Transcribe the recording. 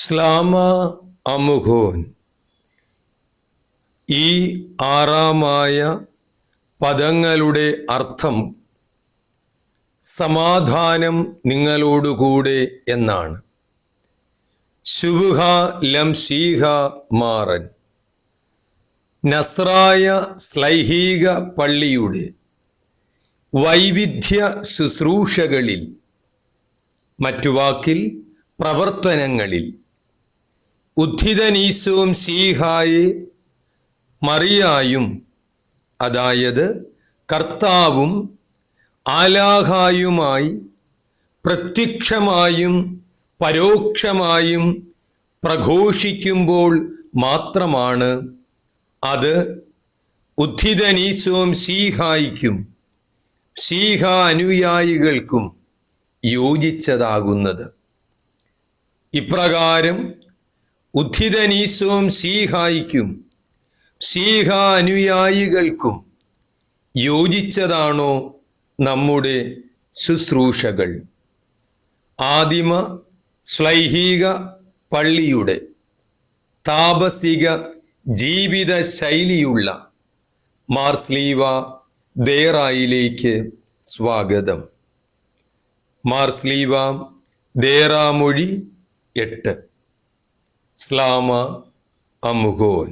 ശ്ലാമ അമുഖോൻ. ഈ ആറാമായ പദങ്ങളുടെ അർത്ഥം സമാധാനം നിങ്ങളോടുകൂടെ എന്നാണ്. ശുഭുഹ ലം ശീഹ മാറൻ. നസ്രായ സ്ലൈഹീക പള്ളിയുടെ വൈവിധ്യ ശുശ്രൂഷകളിൽ മറ്റു വാക്കിൽ പ്രവർത്തനങ്ങളിൽ ഉദ്ധിതനീശോം സീഹായി മറിയായും അതായത് കർത്താവും ആലാഹായുമായി പ്രത്യക്ഷമായും പരോക്ഷമായും പ്രഘോഷിക്കുമ്പോൾ മാത്രമാണ് അത് ഉദ്ധിതനീശോം സീഹായിക്കും സീഹ അനുയായികൾക്കും യോജിച്ചതാകുന്നത്. ഇപ്രകാരം ഉദ്ധിതനീശോം സീഹായിക്കും ശീഹ അനുയായികൾക്കും യോജിച്ചതാണോ നമ്മുടെ ശുശ്രൂഷകൾ. ആദിമ ശ്ലൈഹിക പള്ളിയുടെ താപസിക ജീവിത ശൈലിയുള്ള മാർസ്ലീവ ദേറായിലേക്ക് സ്വാഗതം. മാർസ്ലീവ ദേറാമൊഴി എട്ട്. സ്ലാമ അമുഖോൻ